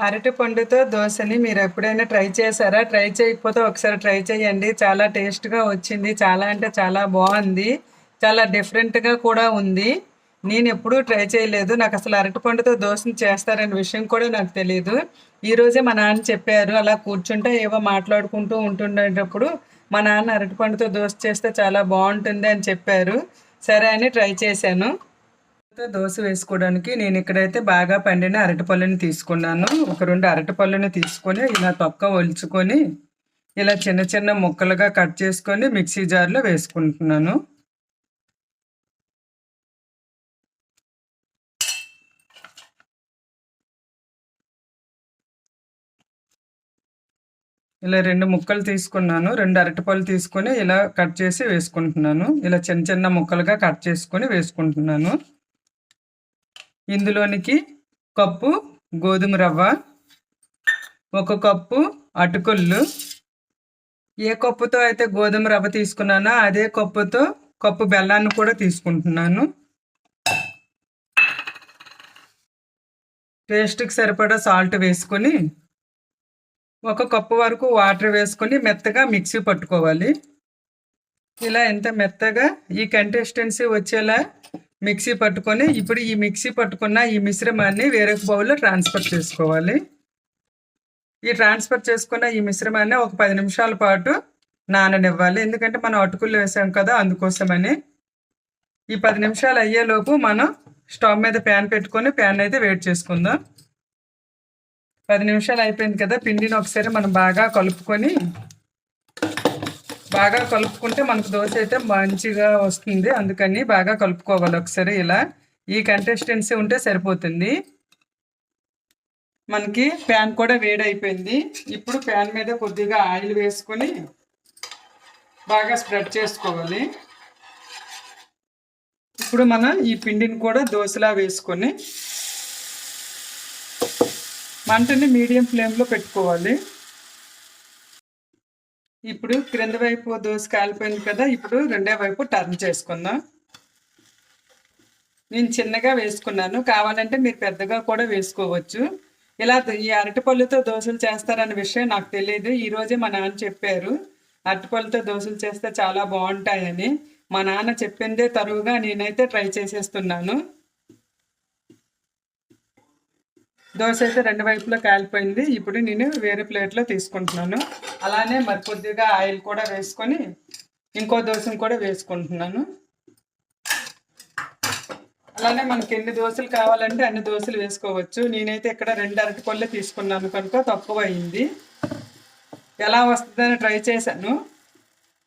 అరటి పండుతో దోశని మీరు ఎప్పుడైనా ట్రై చేశారా? ట్రై చేయకపోతే ఒకసారి ట్రై చేయండి. చాలా టేస్ట్గా వచ్చింది. చాలా అంటే చాలా బాగుంది. చాలా డిఫరెంట్గా కూడా ఉంది. నేను ఎప్పుడూ ట్రై చేయలేదు. నాకు అసలు అరటిపండుతో దోశని చేస్తారనే విషయం కూడా నాకు తెలియదు ఈరోజే మా నాన్న చెప్పారు. అలా కూర్చుంటే ఏవో మాట్లాడుకుంటూ ఉంటుండేటప్పుడు మా నాన్న అరటిపండుతో దోశ చేస్తే చాలా బాగుంటుంది అని చెప్పారు. సరే అని ట్రై చేశాను. దోశ వేసుకోవడానికి నేను ఇక్కడైతే బాగా పండిన అరటిపళ్ళని తీసుకున్నాను. ఒక రెండు అరటిపళ్ళని తీసుకొని ఇలా తొక్క ఒలుచుకొని ఇలా చిన్న చిన్న ముక్కలుగా కట్ చేసుకొని మిక్సీ జార్లో వేసుకుంటున్నాను. ఇలా రెండు ముక్కలు తీసుకున్నాను. రెండు అరటిపళ్ళు తీసుకొని ఇలా కట్ చేసి వేసుకుంటున్నాను. ఇలా చిన్న చిన్న ముక్కలుగా కట్ చేసుకొని వేసుకుంటున్నాను. ఇందులోనికి కప్పు గోధుమ రవ్వ ఒక కప్పు అటుకుళ్ళు. ఏ కప్పుతో అయితే గోధుమ రవ్వ తీసుకున్నానో అదే కప్పుతో కప్పు బెల్లాన్ని కూడా తీసుకుంటున్నాను. టేస్ట్కి సరిపడా సాల్ట్ వేసుకొని ఒక కప్పు వరకు వాటర్ వేసుకొని మెత్తగా మిక్సీ పట్టుకోవాలి. ఇలా ఎంత మెత్తగా ఈ కంటెస్టెన్సీ వచ్చేలా మిక్సీ పట్టుకొని ఇప్పుడు ఈ మిక్సీ పట్టుకున్న ఈ మిశ్రమాన్ని వేరొక బౌల్లో ట్రాన్స్ఫర్ చేసుకోవాలి. ఈ ట్రాన్స్ఫర్ చేసుకున్న ఈ మిశ్రమాన్ని ఒక పది నిమిషాల పాటు నాననివ్వాలి. ఎందుకంటే మనం అటుకులు వేసాం కదా అందుకోసమని. ఈ పది నిమిషాలు అయ్యేలోపు మనం స్టవ్ మీద ప్యాన్ పెట్టుకొని ప్యాన్ అయితే వేడి చేసుకుందాం. పది నిమిషాలు అయిపోయింది కదా పిండిని ఒకసారి మనం బాగా కలుపుకొని బాగా కలుపుకుంటే మనకు దోశ అయితే మంచిగా వస్తుంది. అందుకని బాగా కలుపుకోవాలి ఒకసారి ఇలా. ఈ కంటెస్టెన్సీ ఉంటే సరిపోతుంది. మనకి ప్యాన్ కూడా వేడైపోయింది. ఇప్పుడు ప్యాన్ మీద కొద్దిగా ఆయిల్ వేసుకొని బాగా స్ప్రెడ్ చేసుకోవాలి. ఇప్పుడు మనం ఈ పిండిని కూడా దోశలా వేసుకొని మంటని మీడియం ఫ్లేమ్లో పెట్టుకోవాలి. ఇప్పుడు క్రింద వైపు దోశ కాలిపోయింది కదా ఇప్పుడు రెండో వైపు టర్న్ చేసుకుందాం. నేను చిన్నగా వేసుకున్నాను. కావాలంటే మీరు పెద్దగా కూడా వేసుకోవచ్చు. ఇలా ఈ అరటిపళ్ళుతో దోశలు చేస్తారనే విషయం నాకు తెలియదు. ఈరోజే మా నాన్న చెప్పారు అరటిపళ్ళుతో దోశలు చేస్తే చాలా బాగుంటాయని. మా నాన్న చెప్పిందే తరువుగా నేనైతే ట్రై చేసేస్తున్నాను. దోశ అయితే రెండు వైపులో కాలిపోయింది. ఇప్పుడు నేను వేరే ప్లేట్లో తీసుకుంటున్నాను. అలానే మరి కొద్దిగా ఆయిల్ కూడా వేసుకొని ఇంకో దోశను కూడా వేసుకుంటున్నాను. అలానే మనకి ఎన్ని దోశలు కావాలంటే అన్ని దోశలు వేసుకోవచ్చు. నేనైతే ఇక్కడ రెండు అరటిపళ్ళే తీసుకున్నాను కనుక తక్కువ అయింది ఎలా వస్తుందని ట్రై చేశాను.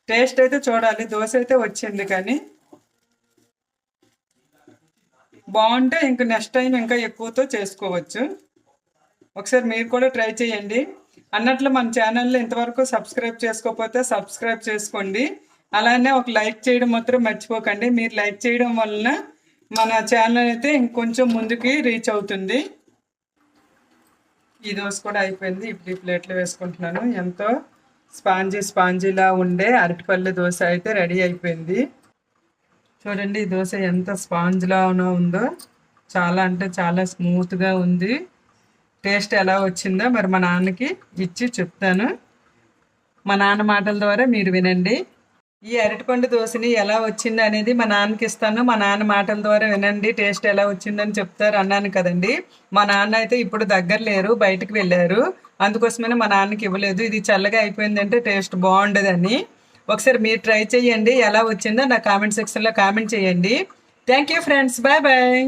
టేస్ట్ అయితే చూడాలి. దోశ అయితే వచ్చింది కానీ. బాగుంటే ఇంక నెక్స్ట్ టైం ఇంకా ఎక్కువతో చేసుకోవచ్చు. ఒకసారి మీరు కూడా ట్రై చేయండి. అన్నట్లు మన ఛానల్లో ఇంతవరకు సబ్స్క్రైబ్ చేసుకోకపోతే సబ్స్క్రైబ్ చేసుకోండి. అలానే ఒక లైక్ చేయడం మాత్రం మర్చిపోకండి. మీరు లైక్ చేయడం వలన మన ఛానల్ అయితే ఇంకొంచెం ముందుకి రీచ్ అవుతుంది. ఈ దోశ కూడా అయిపోయింది. ఇప్పుడు ప్లేట్లు ప్లేట్లో వేసుకుంటున్నాను. ఎంతో స్పాంజీ స్పాంజీలా ఉండే అరటిపల్లి దోశ అయితే రెడీ అయిపోయింది. చూడండి ఈ దోశ ఎంత స్పాంజ్లా ఉందో. చాలా అంటే చాలా స్మూత్గా ఉంది. టేస్ట్ ఎలా వచ్చిందో మరి మా నాన్నకి ఇచ్చి చెప్తాను. మా నాన్న మాటల ద్వారా మీరు వినండి. ఈ అరటిపండు దోశని ఎలా వచ్చింది అనేది మా నాన్నకి ఇస్తాను. మా నాన్న మాటల ద్వారా వినండి. టేస్ట్ ఎలా వచ్చిందని చెప్తారు అన్నాను కదండి. మా నాన్న అయితే ఇప్పుడు దగ్గర లేరు బయటకు వెళ్ళారు. అందుకోసమని మా నాన్నకి ఇవ్వలేదు. ఇది చల్లగా అయిపోయిందంటే టేస్ట్ బాగుండదని. ఒకసారి మీరు ట్రై చేయండి. ఎలా వచ్చిందో నా కామెంట్ సెక్షన్లో కామెంట్ చేయండి. Thank you friends. Bye bye.